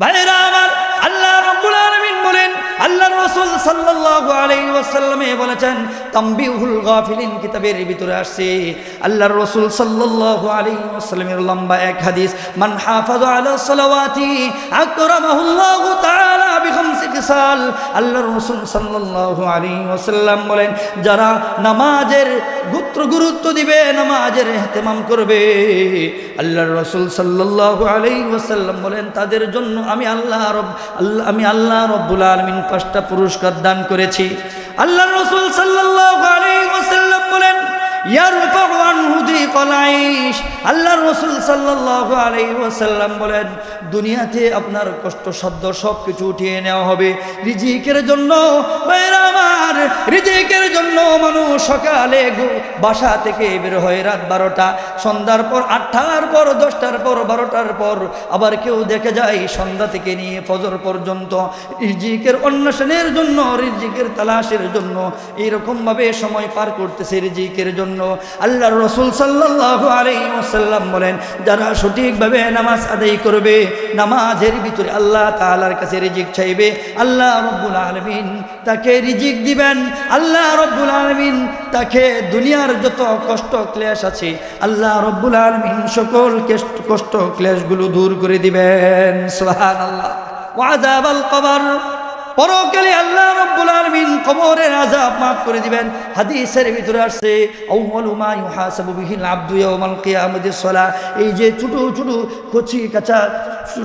ভাইরা আমার আল্লাহ রব্বুল আলামিন বলেন আল্লাহ গাফিলিন কিতাবের ভিতরে আসছে, আল্লাহর লম্বা এক হাদিস, মান হাফাযা আলা সালাওয়াতি আকরামাহুল্লাহু তাআলা বলেন, যারা নামাজের গুত্র গুরুত্ব দিবে, নামাজের ইহতিমাম করবে। রাসূল বলেন, তাদের জন্য আমি আল্লাহ রব, আল্লাহ, আমি আল্লাহ রব্বুল আলামিন পাঁচটা পুরস্কার দান করেছি। আল্লাহর রাসূল সাল্লাল্লাহু আলাইহি বলেন আল্লাহর রাসূল আলাইহি ওয়াসাল্লাম বলেন দুনিয়াতে আপনার কষ্ট, সাধ্য সব কিছু উঠিয়ে নেওয়া হবে। রিজিকের জন্য আমার, রিজিকের জন্য মানুষ সকালে বাসা থেকে বের হয় রাত বারোটা। সন্ধ্যার পর আটটার পর, দশটার পর, বারোটার পর আবার কেউ দেখে যায় সন্ধ্যা থেকে নিয়ে ফজর পর্যন্ত। রিজিকের অন্বেষণের জন্য, রিজিকের তালাশের জন্য এইরকমভাবে সময় পার করতেছে রিজিকের জন্য। আল্লাহ রসুল সাল্লাহ আলাইহি ওয়াসাল্লাম বলেন, যারা সঠিকভাবে নামাজ আদায় করবে নামাজের ভিতরে আল্লাহ তালার কাছে রিজিক চাইবে। আল্লাহ রব্বুল আলমিন তাকে রিজিক দিবেন। আল্লাহ রব্বুল আলমিন তাকে দুনিয়ার যত কষ্ট ক্লেশ আছে, আল্লাহ রব্বুল আলমিন সকল কষ্ট ক্লেশগুলো দূর করে দিবেন। সোহান আল্লাহ কবর। পরকালে আল্লাহ রব্বুল আলামিন কবরের আযাব maaf করে দিবেন। হাদিসের ভিতরে আসছে মা ইউহাসাবু বিহিল আবদু ইয়াউমাল কিয়ামাতিস সালাহ। এই যে ছোট ছোট কচি কাঁচা,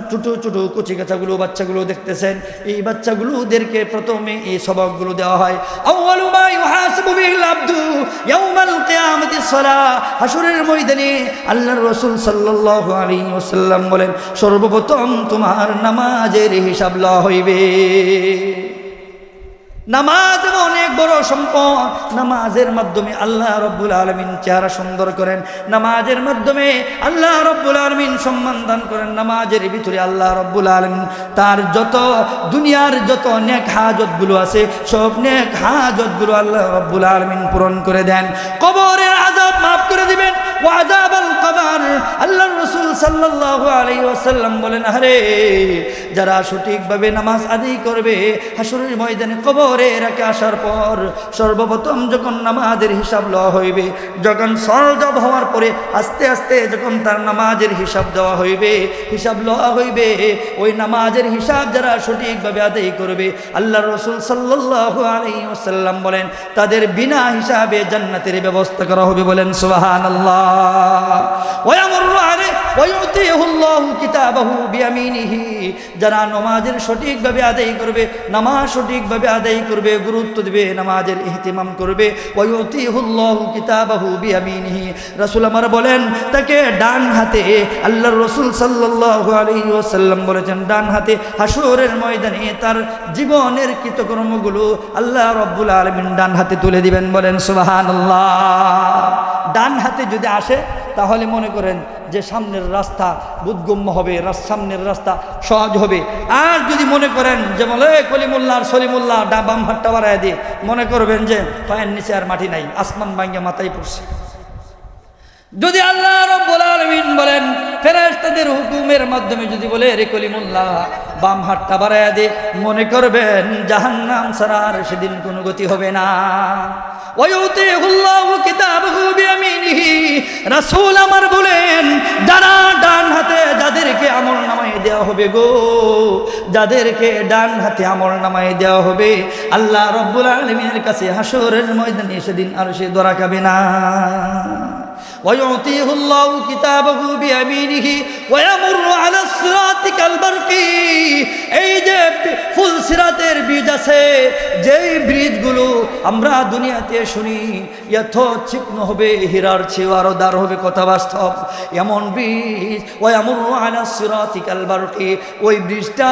ছোট ছোট কচি কাঁচাগুলো বাচ্চাগুলো দেখতেছেন, এই বাচ্চাগুলোদেরকে প্রথমে এই সবকগুলো দেওয়া হয় আউয়ালু মা ইউহাসাবু বিহিল আবদু হাসরের ময়দানে আল্লাহর রসুল সাল্লাহ আলী ওসাল্লাম বলেন সর্বপ্রথম তোমার নামাজের হিসাব লা হইবে। নামাজ অনেক বড় সম্পদ। নামাজের মাধ্যমে আল্লাহ রব্বুল আলমিন চেহারা সুন্দর করেন। নামাজের মাধ্যমে আল্লাহ রব্বুল আলমিন সম্মান দান করেন। নামাজের ভিতরে আল্লাহ রব্বুল আলমিন তার যত দুনিয়ার যত নেক হাজতগুলো আছে, সব নেক হাজতগুলো আল্লাহ রব্বুল আলমিন পূরণ করে দেন। কবরের আজাব মাফ করে দিবেন। যারা সঠিকভাবে নামাজ করবে হাসরের ময়দানে কবরে রাখে আসার পর সর্বপ্রথম যখন নামাজের হিসাব লওয়া হইবে, যখন সরজব হওয়ার পরে আস্তে আস্তে যখন তার নামাজের হিসাব দেওয়া হইবে, হিসাব লওয়া হইবে, ওই নামাজের হিসাব যারা সঠিকভাবে আদায় করবে আল্লাহ রসুল ওয়াসাল্লাম বলেন, তাদের বিনা হিসাবে জান্নাতের ব্যবস্থা করা হবে বলেন ওয়ায়ুতিহু আল্লাহু কিতাবাহু বিয়ামিনিহি যারা নমাজের সঠিকভাবে আদায় করবে, নামাজ সঠিকভাবে আদায় করবে, গুরুত্ব দিবে, নামাজের ইহতিমাম করবে রাসূল আমার বলেন, তাকে ডান হাতে আল্লাহর রাসূল ওয়াসাল্লাম বলেছেন, ডান হাতে হাসরের ময়দানে তার জীবনের কৃতকর্মগুলো আল্লাহ রব্বুল আলামিন ডান হাতে তুলে দিবেন, বলেন সুবহানাল্লাহ। ডান হাতে যদি আসে তাহলে মনে করেন যে সামনের রাস্তা বুদ্গম্য হবে সামনের রাস্তা সহজ হবে। আর যদি মনে করেন যে বলে কলিমুল্লাহ সলিমুল্লাহ ডা বাম হাতটা বাড়ায় দিয়ে মনে করবেন যে পায়ের নিচে আর মাটি নাই, আসমান ভাঙ্গে মাথায় পড়ছে। যদি আল্লাহ রব্বুল আলামিন বলেন, ফেরেশতাদের হুকুমের মাধ্যমে যদি বলে, রে কলিমুল্লাহ, বাম হাতটা বাড়ায়া দে, মনে করবেন জাহান্নাম ছাড়া আর সেদিন কোনো গতি হবে না। আমার বলেন যারা ডান হাতে যাদেরকে দেওয়া হবে গো, যাদেরকে ডান হাতে নামায় দেওয়া হবে, আল্লাহ রব্বুল আলামিনের কাছে হাসরের ময়দানে সেদিন আর সে দরা খাবে না। ويعطيه الله كتابه بيمينه ويمر على الصراط كالبرق এই যে ফুল সিরাতের বীজ আছে যেই ব্রিজগুলো আমরা দুনিয়াতে শুনি এত চিকন হবে হীরার চেয়েও আরো দার হবে কথা বাস্তব এমন ব্রিজ ওই আমর আলা সিরাতি কালবারকি ওই ব্রিজটা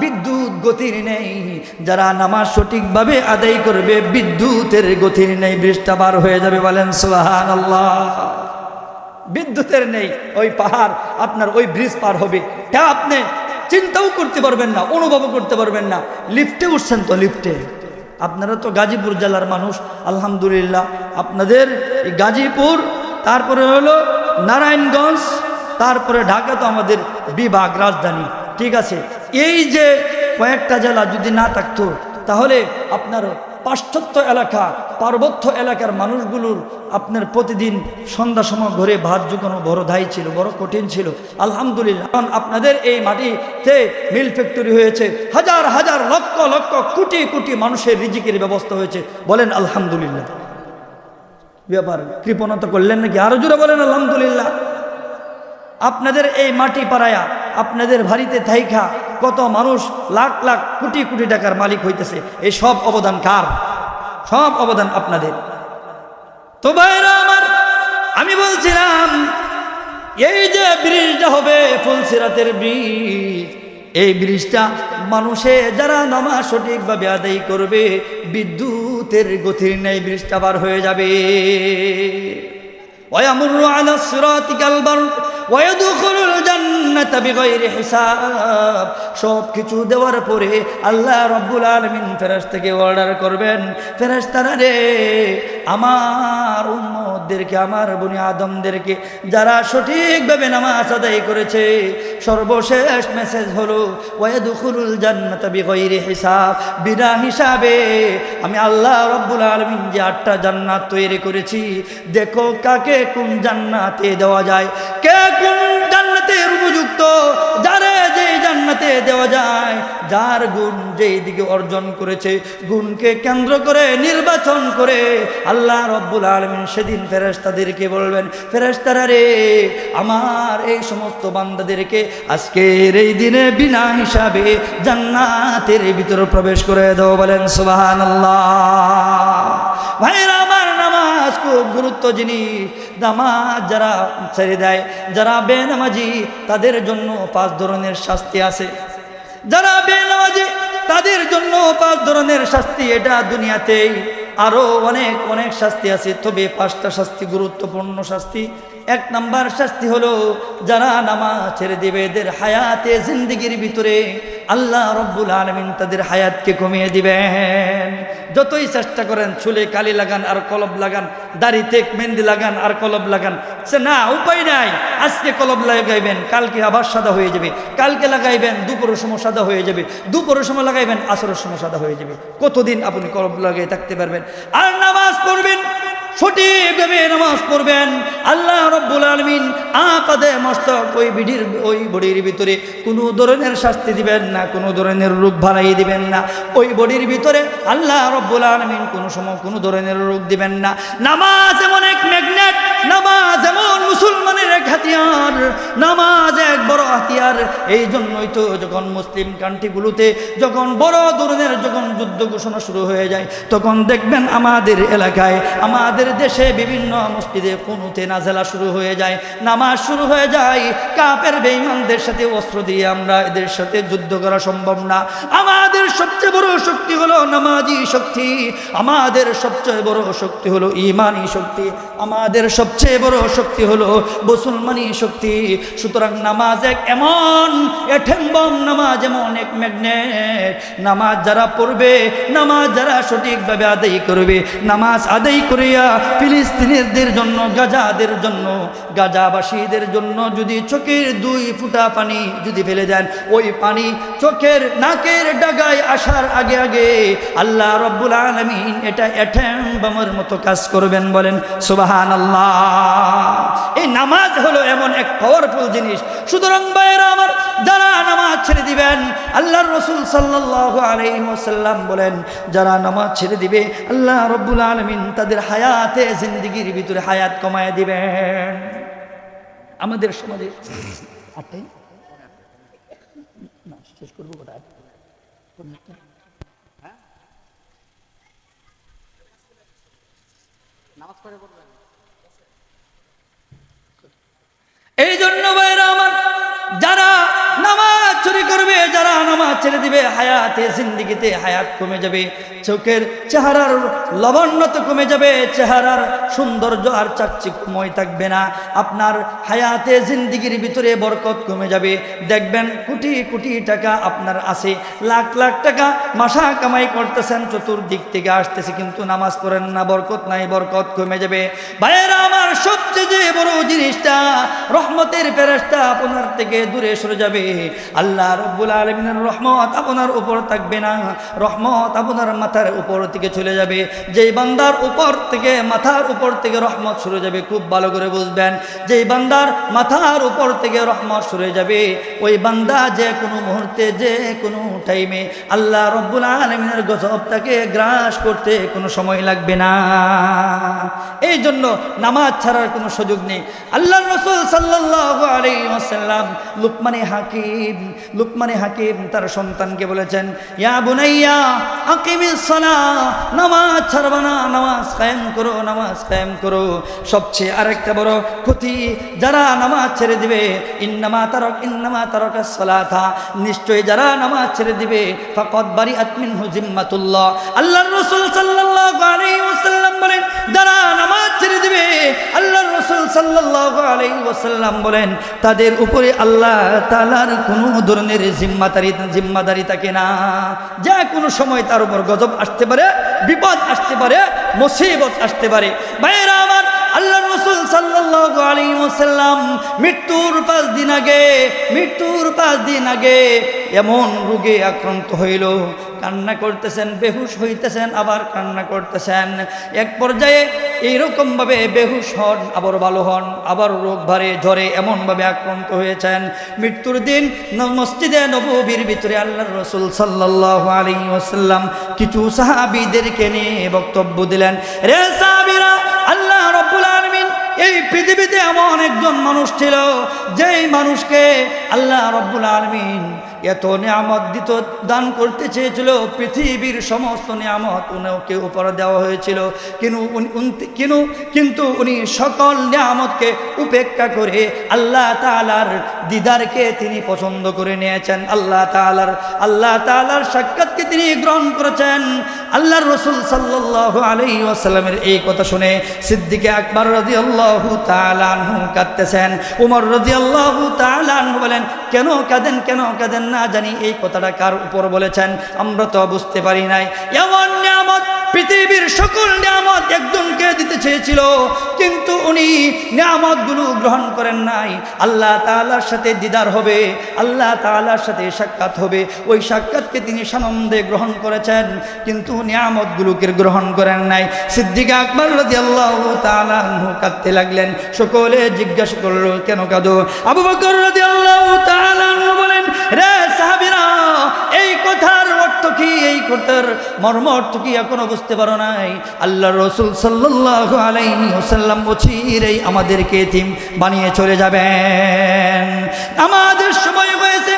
বিদ্যুৎ গতির নেই যারা নামাজ সঠিকভাবে আদায় করবে বিদ্যুতের গতির নেই ব্রিজটা বার হয়ে যাবে বলেন সুবাহান আল্লাহ বিদ্যুতের নেই, ওই পাহাড় আপনার ওই ব্রিজ পার হবে। তা আপনি চিন্তাও করতে পারবেন না, অনুভবও করতে পারবেন না। লিফটে উঠছেন তো লিফটে আপনারা তো গাজীপুর জেলার মানুষ, আলহামদুলিল্লাহ। আপনাদের এই গাজীপুর, তারপরে হলো নারায়ণগঞ্জ, তারপরে ঢাকা তো আমাদের বিভাগ, রাজধানী। ঠিক আছে? এই যে কয়েকটা জেলা যদি না থাকতো, তাহলে আপনার পাশ্চাত্য এলাকা, পার্বত্য এলাকার মানুষগুলোর আপনার প্রতিদিন সন্ধ্যা সময় ঘরে ভাত জোগানো বড় দায়ী ছিল, বড় কঠিন ছিল। আলহামদুলিল্লাহ, কারণ আপনাদের এই মাটিতে মিল ফ্যাক্টরি হয়েছে। হাজার হাজার, লক্ষ লক্ষ, কোটি কোটি মানুষের রিজিকের ব্যবস্থা হয়েছে। বলেন আলহামদুলিল্লাহ। ব্যাপার, কৃপণতা করলেন নাকি? আরও জোরে বলেন আলহামদুলিল্লাহ। আপনাদের এই মাটি পাড়ায়া আপনাদের ভারিতে থাইখা কত মানুষ লাখ লাখ কোটি কোটি টাকার মালিক হইতেছে, এই সব অবদান কার? সব অবদান আপনাদের। তো আমার, আমি বলছিলাম, এই যে ব্রিজটা হবে ফুলসিরাতের ব্রিজ, এই ব্রিজটা মানুষে যারা নামাজ সঠিকভাবে আদায় করবে, বিদ্যুতের গতির নেই ব্রিজটা বার হয়ে যাবে। ওয়ামুর আলাস রাতিকাল বারুদ সব কিছু দেওয়ার পরে আল্লাহ রব্বুল আলমিন ফেরাজ থেকে অর্ডার করবেন। ফেরাজ তারা রে আমার উম্মতদেরকে, আমার বনি আদমদেরকে যারা সঠিকভাবে নামাজ আদায় করেছে, সর্বশেষ মেসেজ হলো, ওয়াদুখুলুল জান্নাত বিগয়রি হিসাব বিনা হিসাবে আমি আল্লাহ রব্বুল আলমিন যে আটটা জান্নাত তৈরি করেছি, দেখো কাকে কোন জান্নাতে দেওয়া যায়, কে কোন জান্নাতের উপযুক্ত জান্নাতে দেওয়া যায়। যার গুণ যেই দিকে অর্জন করেছে, গুণকে কেন্দ্র করে নির্বাচন করে আল্লাহ রব্বুল আলমিন সেদিন ফেরেস্তাদেরকে বলবেন ফেরেস্তারা রে, আমার এই সমস্ত বান্দাদেরকে আজকের এই দিনে বিনা হিসাবে জান্নাতের ভিতরে প্রবেশ করে দাও বলেন সুবাহান ভাইরা, আমার নামাজ খুব গুরুত্ব জিনিস নামাজ যারা ছেড়ে দেয়, যারা বেনামাজি, তাদের জন্য পাঁচ ধরনের শাস্তি আছে। যারা বেনামাজি, তাদের জন্য পাঁচ ধরনের শাস্তি এটা দুনিয়াতেই। আরও অনেক অনেক শাস্তি আছে, তবে পাঁচটা শাস্তি গুরুত্বপূর্ণ শাস্তি। এক নাম্বার শাস্তি হলো, যারা নামাজ ছেড়ে দেবে, এদের হায়াতে, জিন্দিগির ভিতরে আল্লাহ রব্বুল আলমিন তাদের হায়াতকে কমিয়ে দিবেন। যতই চেষ্টা করেন, চুলে কালি লাগান আর কলব লাগান, দাড়িতে মেহেন্দি লাগান আর কলব লাগান, সে না, উপায় নাই। আজকে কলব লাগাইবেন, কালকে আবার সাদা হয়ে যাবে। কালকে লাগাইবেন, দুপুরের সময় সাদা হয়ে যাবে। দুপুরের সময় লাগাইবেন, আসরের সময় সাদা হয়ে যাবে। কতদিন আপনি কলব লাগিয়ে থাকতে পারবেন? আর নামাজ পড়বেন সঠিকভাবে নামাজ পড়বেন। আল্লাহ রব্বুল আলমিন আকাদে মস্তক ওই বিডির, ওই বডির ভিতরে কোনো ধরনের শাস্তি দিবেন না, কোনো ধরনের রোগ ভালাই দিবেন না। ওই বডির ভিতরে আল্লাহ রব্বুল আলমিন কোনো সময় কোনো ধরনের রোগ দিবেন না। নামাজ এমন এক ম্যাগনেট, নামাজ এমন মুসলমানের এক হাতিয়ার, নামাজ এক বড় হাতিয়ার। এই জন্যই তো যখন মুসলিম কান্ট্রিগুলোতে যখন বড় ধরনের যখন যুদ্ধ ঘোষণা শুরু হয়ে যায়, তখন দেখবেন আমাদের এলাকায়, আমাদের দেশে বিভিন্ন মসজিদে কোনোতে নাজেলা শুরু হয়ে যায়, নামাজ শুরু হয়ে যায়। কাপের বেঈমানদের সাথে অস্ত্র দিয়ে আমরা এদের সাথে যুদ্ধ করা সম্ভব না। আমাদের সবচেয়ে বড় শক্তি হলো নামাজি শক্তি। আমাদের সবচেয়ে বড় শক্তি হলো ইমানি শক্তি। আমাদের সবচেয়ে বড় শক্তি হলো মুসলমানি শক্তি। সুতরাং নামাজ এক এমন এঠেম্বম নামাজ, এমন এক ম্যাগনেট। নামাজ যারা পড়বে, নামাজ যারা সঠিকভাবে আদায় করবে, নামাজ আদায় করিয়া ফিলিস্তিনিদের জন্য, গাজাদের জন্য, গাজাবাসীদের জন্য যদি চোখের দুই ফুটা পানি যদি ফেলে দেন, ওই পানি চোখের নাকের ডাগায় আসার আগে আগে আল্লাহ রব্বুল আলমিন এটা এঠেম বামের মতো কাজ করবেন বলেন সুবাহান আল্লাহ এই নামাজ হলো এমন এক পাওয়ারফুল জিনিস। সুতরাং বাইরা আমার, যারা নামাজ ছেড়ে দিবেন, আল্লাহর রসুল সাল্লাহ আলহিমসাল্লাম বলেন, যারা নামাজ ছেড়ে দিবে, আল্লাহ রব্বুল আলমিন তাদের হায়াতে জিন্দিগির ভিতরে হায়াত কমায় দিবেন। আমাদের সমাজে শেষ করব যারা নামাজ ছেড়ে দিবে, হায়াতে, জিন্দিগিতে হায়াত কমে যাবে, চোখের চেহারার লবণ্যতা কমে যাবে, চেহারার সৌন্দর্য আর চাকচিকময় থাকবে না। আপনার হায়াতে, জিন্দিগির ভিতরে বরকত কমে যাবে। দেখবেন কোটি কোটি টাকা আপনার আছে। লাখ লাখ টাকা মাসা কামাই করতেছেন, চতুর্দিক থেকে আসতেছে, কিন্তু নামাজ পড়েন না, বরকত নাই, বরকত কমে যাবে। ভাইয়েরা, আমার সবচেয়ে যে বড় জিনিসটা, রহমতের ফেরেশতা আপনার থেকে দূরে সরে যাবে। আল্লাহ রব্বুল আলমিনের রহমত আপনার উপর থাকবে না। রহমত আপনার মাথার উপর থেকে চলে যাবে। যেই বান্দার উপর থেকে, মাথার উপর থেকে রহমত সরে যাবে, খুব ভালো করে বুঝবেন। যেই বান্দার মাথার উপর থেকে রহমত সরে যাবে, ওই বান্দা যে কোনো মুহূর্তে, যে কোনো টাইমে আল্লাহ রব্বুল আলমিনের গজব তাকে গ্রাস করতে কোনো সময় লাগবে না। এই জন্য নামাজ ছাড়ার কোনো সুযোগ নেই। আল্লাহ রসুল সাল্লাহ আলী ওয়াসাল্লাম, লুকমানে হাকিম লুকমানে হাকিম তার সন্তানকে বলেছেন, ইয়া বুনাইয়া আকিমিস সালাহ, নামাজ ছাড়বা না, নামাজ কায়েম করো, নামাজ কায়েম করো। সবচেয়ে আরেকটা বড় ক্ষতি, যারা নামাজ ছেড়ে দিবে, ইন্নামা তারক ইন্নামা তারক সালাথা। নিশ্চয়ই যারা নামাজ ছেড়ে দিবে ফাকত বারি আতমিন হুজিম্মাতুল্লাহ আল্লাহর রাসূল ওয়াসাল্লাম বলেন, যারা সাল্লাল্লাহু আলাইহি ওয়াসাল্লাম বলেন, তাদের উপরে আল্লাহ তাআলার কোনো ধরনের জিম্মাদারি জিম্মাদারি থাকে না। যে কোনো সময় তার উপর গজব আসতে পারে, বিপদ আসতে পারে, মুসিবত আসতে পারে। ভাইয়েরা আমার আল্লাহ রসুল সাল্লাল্লাহু আলাইহি ওয়াসাল্লাম মৃত্যুর পাঁচ দিন আগে, মৃত্যুর পাঁচ দিন আগে এমন রোগে আক্রান্ত হইল কান্না করতেছেন, বেহুশ হইতেছেন, আবার কান্না করতেছেন। এক পর্যায়ে এইরকমভাবে বেহুশ হন, আবার ভালো হন, আবার রোগ ভারে জ্বরে এমনভাবে আক্রান্ত হয়েছেন। মৃত্যুর দিন মসজিদে নবীর ভিতরে আল্লাহ রসুল সাল্লাহ আলী ওসাল্লাম কিছু সাহাবিদেরকে নিয়ে বক্তব্য দিলেন। রে সাহাবিরা, আল্লাহ রব্বুল আলমিন এই পৃথিবীতে এমন একজন মানুষ ছিল, যেই মানুষকে আল্লাহ রব্বুল আলমিন এত নিয়ামত দিত, দান করতে চেয়েছিল, পৃথিবীর সমস্ত নিয়ামত উনাকে উপরে দেওয়া হয়েছিল। কিন্তু কিন্তু কিন্তু উনি সকল নিয়ামতকে উপেক্ষা করে আল্লাহ তালার দিদারকে তিনি পছন্দ করে নিয়েছেন। আল্লাহ তালার আল্লাহ তালার সাক্ষাৎকে তিনি গ্রহণ করেছেন। আল্লাহর রসুল সাল্লাহ আলাই আসাল্লামের এই কথা শুনে সিদ্দিকে আকবর রদি আল্লাহ তালানহু কাঁদতেছেন। উমর রদি আল্লাহ তালানহু বলেন, কেন কাঁদেন কেন কাঁদেন না জানি। এই কথাটা কার উপর বলেছেন? আমরা তো বুঝতে পারি নাই। এমন নিয়ামত পৃথিবীর সকল নিয়ামত একজনকে দিতে চেয়েছিল, কিন্তু উনি নিয়ামতগুলো গ্রহণ করেন নাই। আল্লাহ তালার সাথে দিদার হবে, আল্লাহ তালার সাথে সাক্ষাৎ হবে। ওই সাক্ষাৎকে তিনি সানন্দে গ্রহণ করেছেন, কিন্তু নিয়ামতগুলোকে গ্রহণ করেন নাই। সিদ্দিক আকবর রাজি আল্লাহ তালাহু কাঁদতে লাগলেন, সকলে জিজ্ঞাসা করল, কেন কাঁদো? আবু বকর রাজি আল্লাহ তালাহু বলেন, রে সাহাবিরা, এই কথার অর্থ কি এই কথার মর্ম অর্থ কি এখনও বুঝতে পারো নাই? আল্লাহ রসুল সাল্লাহ আলাইহি ওসাল্লাম বছিরেই আমাদেরকে এতিম বানিয়ে চলে যাবেন। আমাদের সময় হয়েছে।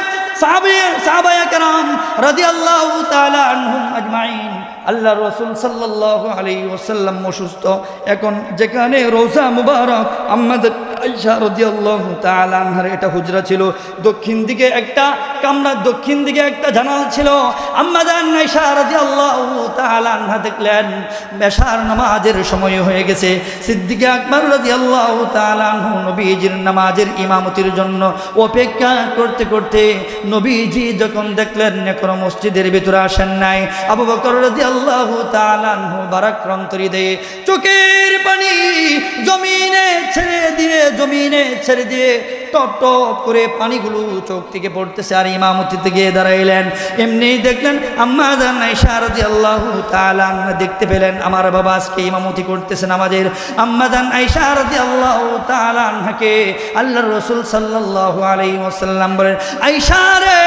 আল্লাহ রসুল সাল্লাহ আলী ওসাল্লাম অসুস্থ। এখন যেখানে রোজা মুবারক আমাদের আইসা রদি আল্লাহ তালানহার এটা হুজরা ছিল। দক্ষিণ দিকে একটা কামরা, দক্ষিণ দিকে একটা জানাল ছিল। আম্মাদান আইসা রদি আল্লাহ তালানহা দেখলেন, মেশার নামাজের সময় হয়ে গেছে। সিদ্দিকে আকবর রদি আল্লাহ তালানহু নবীজির নামাজের ইমামতির জন্য অপেক্ষা করতে করতে নবীজি যখন দেখলেন, এখনও মসজিদের ভিতরে আসেন নাই। আবু বকর রদি আল্লাহ তালানহু বারাক্রান্তরি দিয়ে চোখের পানি জমিনে ছেড়ে দিয়ে জমিনে ছেড়ে দিয়ে টপ টপ করে পানিগুলো চোখ থেকে পড়তেছে আর ইমামতি থেকে দাঁড়াইলেন। এমনি দেখলেন আম্মা জান আইসারদি আল্লাহ তালান দেখতে পেলেন, আমার বাবা আজকে ইমামতি করতেছেন আমাদের আম্মা জান আইসারদি আল্লাহ তালানহাকে আল্লাহ রসুল সাল্লাহ আলাই ওসাল্লাম বলেন আইসারে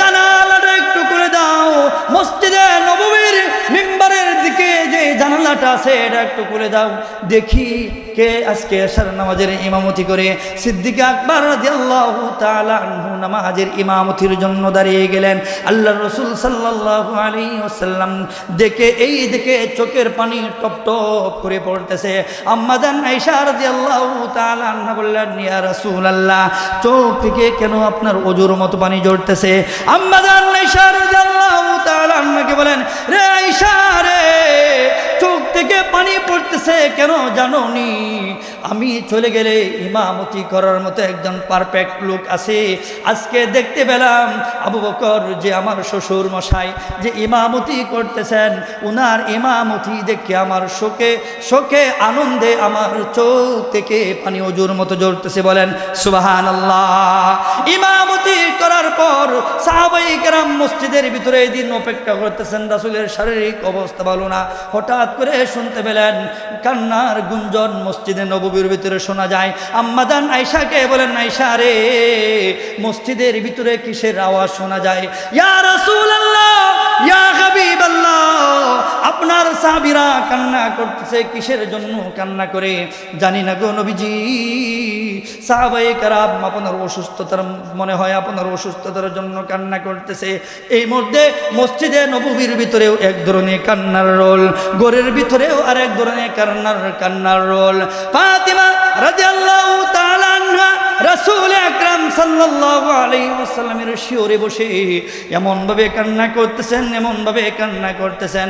জানালাটা একটু করে দাও, মসজিদে যে জানালাটা আছে, এটা একটু করে দাও। দেখি কে আজকে এসার নামাজের ইমামতি করে। সিদ্দিক আকবর রাদিয়াল্লাহু তাআলা আনহু নামাজের ইমামতির জন্য দাঁড়িয়ে গেলেন। আল্লাহ রসুল সাল্লাল্লাহু আলাইহি ওয়াসাল্লাম দেখে, এই দেখে চোখের পানি টপ টপ করে পড়তেছে। আম্মাদান আয়েশা রাদিয়াল্লাহু তাআলা আনহা বললেন, ইয়া রাসূলুল্লাহ, চোখ থেকে কেন আপনার অজুর মতো পানি জড়তেছে আম্মাদান আয়েশা রাদিয়াল্লাহু তাআলা আনহাকে বলেন, রে আয়েশা রে থেকে পানি পড়তেছে কেন জানো নি আমি চলে গেলে ইমামতি করার মতো একজন পারফেক্ট লোক আছে। আজকে দেখতে পেলাম আবু বকর যে আমার শ্বশুর মশাই যে ইমামতি করতেছেন, উনার ইমামতি দেখে আমার শোকে শোকে আনন্দে আমার চোখ থেকে পানি অজুর মতো জ্বলতেছে বলেন সুবাহান আল্লাহ ইমামতি করার পর সাহাবাই কেরাম মসজিদের ভিতরে দিন অপেক্ষা করতেছেন, রাসুলের শারীরিক অবস্থা ভালো না। হঠাৎ করে শুনতে পেলেন কান্নার গুঞ্জন মসজিদে নববীর ভিতরে শোনা যায় আম্মাদান আয়সাকে বলেন আয়সা রে, মসজিদের ভিতরে কিসের আওয়াজ শোনা যায়? ইয়া আপনার সাবিরা কান্না করতেছে, কিসের জন্য কান্না করে? জানি না গো নবীজি। সাহাবাই আপনার অসুস্থতার মনে হয়, আপনার অসুস্থতার জন্য কান্না করতেছে। এই মধ্যে মসজিদে নবীর ভিতরেও এক ধরনের কান্নার রোল গোরের ভিতরেও আর এক ধরনের কান্নার কান্নার রোল। ফাতিমা রাজিয়াল্লাহ রাসূল আকরাম সাল্লাল্লাহু আলাইহি ওয়াসাল্লামের শিওরে বসে এমন ভাবে কান্না করতেছেন এমন ভাবে কান্না করতেছেন।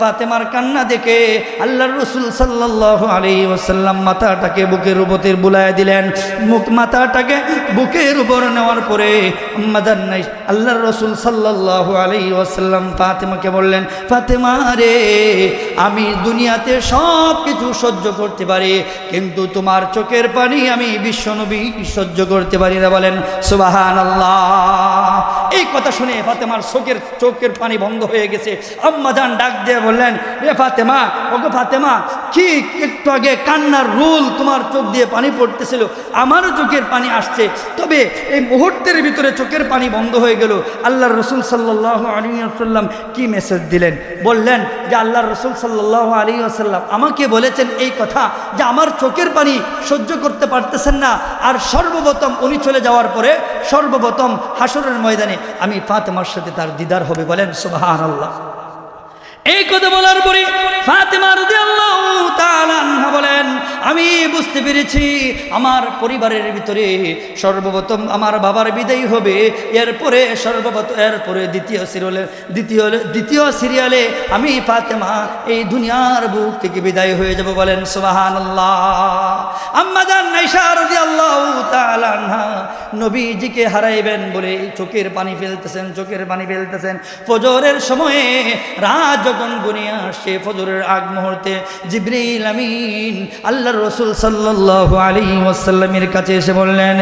ফাতেমার কান্না দেখে আল্লাহর রাসূল সাল্লাল্লাহু আলাইহি ওয়াসাল্লাম মাথাটাকে বুকের উপরে বুলায় দিলেন। মুখ মাথাটাকে বুকের উপর নেওয়ার পরে আম্মাদান নাই, আল্লাহর রাসূল সাল্লাল্লাহু আলাইহি ওয়াসাল্লাম ফাতেমাকে বললেন, ফাতেমা রে, আমি দুনিয়াতে সব কিছু সহ্য করতে পারি, কিন্তু তোমার চোখের পানি আমি বিশ্বনবী সহ্য করতে পারি না বলেন সুবাহান আল্লাহ এই কথা শুনে ফাতেমার চোখের চোখের পানি বন্ধ হয়ে গেছে। আম্মা যান ডাক দিয়ে বললেন রে ফাতেমা, ওগো ফাতেমা কি একটু আগে কান্নার রোল তোমার চোখ দিয়ে পানি পড়তেছিল, আমারও চোখের পানি আসছে। তবে এই মুহূর্তের ভিতরে চোখের পানি বন্ধ হয়ে গেল। আল্লাহর রসুল সাল্লাহ আলী আসাল্লাম কি মেসেজ দিলেন? বললেন যে আল্লাহর রসুল সাল্লাহ আলী আসাল্লাম আমাকে বলেছেন এই কথা যে আমার চোখের পানি সহ্য করতে পারতেছেন না, আর সর্বপ্রথম উনি চলে যাওয়ার পরে সর্বপ্রথম হাসরের ময়দানে আমি ফাতেমার সাথে তার দিদার হবে বলেন সুবাহান আল্লাহ এই কথা বলার পরে ফাতেমা রাদিয়াল্লাহু তাআলা বলেন আমি বুঝতে পেরেছি, আমার পরিবারের ভিতরে সর্বপ্রথম আমার বাবার বিদায় হবে। এরপরে সর্বপ্রথম, এরপরে দ্বিতীয় সিরিয়ালে দ্বিতীয় দ্বিতীয় সিরিয়ালে আমি ফাতেমা এই দুনিয়ার বুক থেকে বিদায় হয়ে যাব বলেন আনহা, নবীজিকে হারাইবেন বলে চোখের পানি ফেলতেছেন, চোখের পানি ফেলতেছেন। ফজরের সময়ে রাত যখন গুনিয়ে আসছে ফজরের আগ মুহূর্তে জিব্রিল আমিন, আল্লাহর রসুল সাল্লাহ আলাইহি ওয়াসাল্লামের কাছে এসে বললেন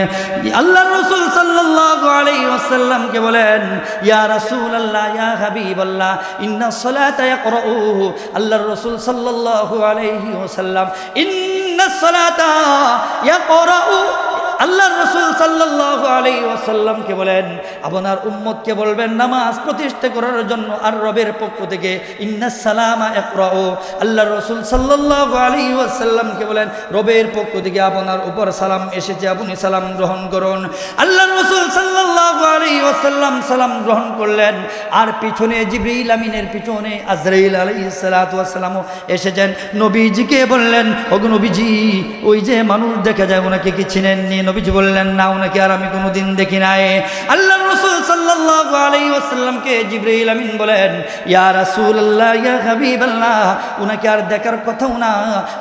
আল্লাহ রসুল সাল্লাল্লাহু আলাইহি ওয়াসাল্লামকে বলেন, ইয়া রাসূলুল্লাহ, ইয়া হাবিবাল্লাহ, ইন্না সালাতা ইয়াকরাউ আল্লাহর রসুল সাল্লাল্লাহু আলাইহি ওয়াসাল্লাম, ইন্না সালাতা ইয়াকরাউ আল্লাহ রসুল সাল্লাহ আলী ওয়াসাল্লামকে বলেন, আপনার উম্মতকে বলবেন, নামাজ প্রতিষ্ঠা করার জন্য আর রবের পক্ষ থেকে ইন্নাস সালামা একরাও আল্লাহ রসুল সাল্লাহ আলী ওয়াসাল্লামকে বলেন, রবের পক্ষ থেকে আপনার উপর সালাম এসেছে, আপনি সালাম গ্রহণ করুন। আল্লাহ রসুল সাল্লাহ আলী ওয়াসাল্লাম সালাম গ্রহণ করলেন, আর পিছনে জিবরিল আমিনের পিছনে আজরাইল আলী সালাতামও এসেছেন। নবীজিকে বললেন, ওগো নবীজি, ওই যে মানুষ দেখা যায়, ওনাকে কি চিনেননি নবীজি বললেন না ওনাকে আর আমি কোনোদিন দেখি নাই। আল্লাহ রসুল সাল্লাল্লাহু আলাইহি ওয়াসাল্লামকে জিবরাইল আমিন বলেন, ইয়া রাসূলুল্লাহ, ইয়া হাবিবাল্লাহ, উনাকে আর দেখার কথাও না।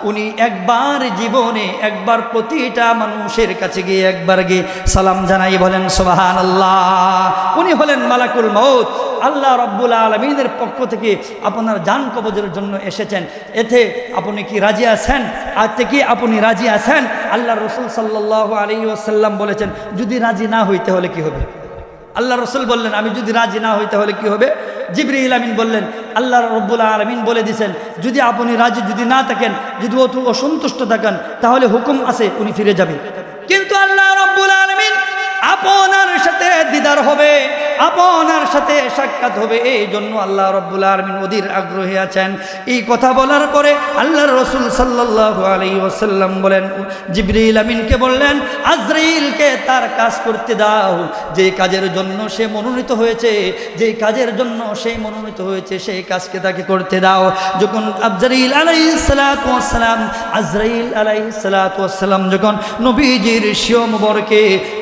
উনি একবার জীবনে, একবার প্রতিটা মানুষের কাছে গিয়ে একবার গিয়ে সালাম জানাই বলেন, সুবহানাল্লাহ। উনি হলেন মালাকুল মৌত আল্লাহ রব্বুল আলমিনের পক্ষ থেকে আপনার যান কবজের জন্য এসেছেন। এতে আপনি কি রাজি আছেন? আজ থেকে আপনি রাজি আছেন? আল্লাহ রসুল সাল্লাহ আলী আসাল্লাম বলেছেন, যদি রাজি না হইতে হলে কি হবে? আল্লাহ রসুল বললেন, আমি যদি রাজি না হইতে হলে কি হবে? জিবরি ইলামিন বললেন, আল্লাহ রব্বুল আলমিন বলে দিছেন, যদি আপনি রাজি যদি না থাকেন, যদি অত অসন্তুষ্ট থাকেন, তাহলে হুকুম আছে, উনি ফিরে যাবেন। কিন্তু আল্লাহ রব্বুল আলমিন আপনার সাথে দিদার হবে। আপনার সাথে সাক্ষাৎ হবে, এই জন্য আল্লাহ রব্বুল আলমিন অধীর আগ্রহী আছেন। এই কথা বলার পরে আল্লাহ রসুল সাল্লাহ আলী ওসাল্লাম বলেন, জিবরিল আমিনকে বললেন, আজরাইলকে তার কাজ করতে দাও। যে কাজের জন্য সে মনোনীত হয়েছে, যে কাজের জন্য সে মনোনীত হয়েছে সেই কাজকে তাকে করতে দাও। যখন আফজারিল আলাই সালাতাম আজরাইল আলাই সালাতাম যখন নবীজির শিও মুবরকে,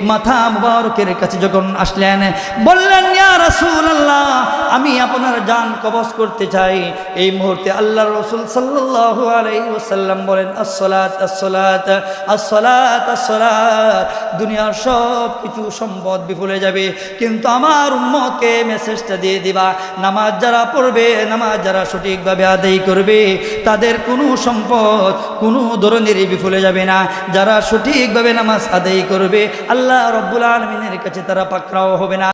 মাথা মুবারকের কাছে যখন আসলেন বল বললেন, ইয়া রাসূলুল্লাহ, আমি আপনার জান কবজ করতে চাই। এই মুহূর্তে আল্লাহ রসুল সাল্লাল্লাহু আলাইহি ওয়াসাল্লাম বলেন, আসসালাত আসসালাত আসসালাত আসসালাত, দুনিয়ার সব কিছু সম্পদ বিফলে যাবে, কিন্তু আমার উম্মতকে মেসেজটা দিয়ে দিবা। নামাজ যারা পড়বে, নামাজ যারা সঠিকভাবে আদায় করবে, তাদের কোনো সম্পদ, কোনো ধরনেরই বিফলে যাবে না। যারা সঠিকভাবে নামাজ আদায় করবে, আল্লাহ রব্বুল আলমিনের কাছে তারা পাকড়াও হবে না।